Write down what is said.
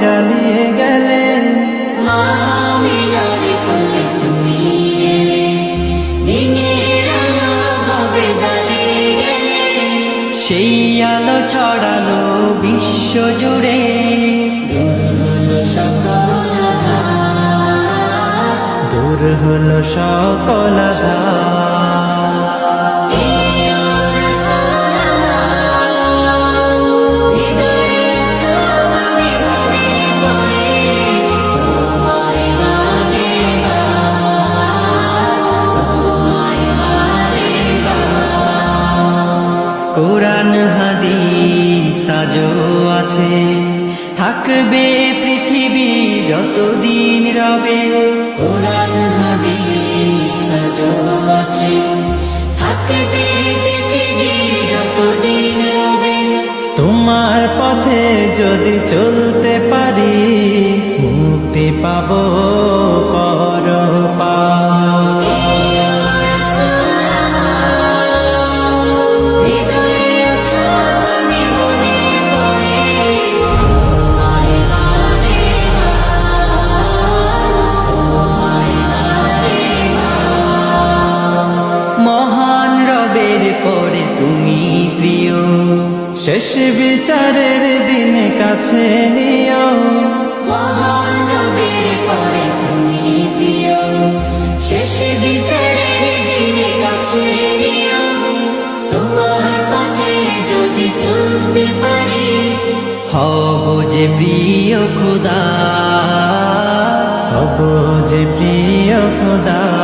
জ্বালিয়ে গেলে। সেই আলো ছড়ালো বিশ্ব জুড়ে। সকল দূর হলো সকল আধার। কোরআন হাদিস আজও আছে। থাকবে পৃথিবী যতদিন রবে। কোরআন হাদিস আজও আছে। থাকবে পৃথিবী যতদিন রবে। তোমার পথে যদি চলতে পারি মুক্তি পাবো। শেষ বিচারের দিন কাছে নিও। পরে তুমি প্রিয় শেষ বিচারের দিনে কাছে নিও। তোমার পথে যদি চলতে পারি হব যে প্রিয় খোদা হব যে প্রিয় খোদা।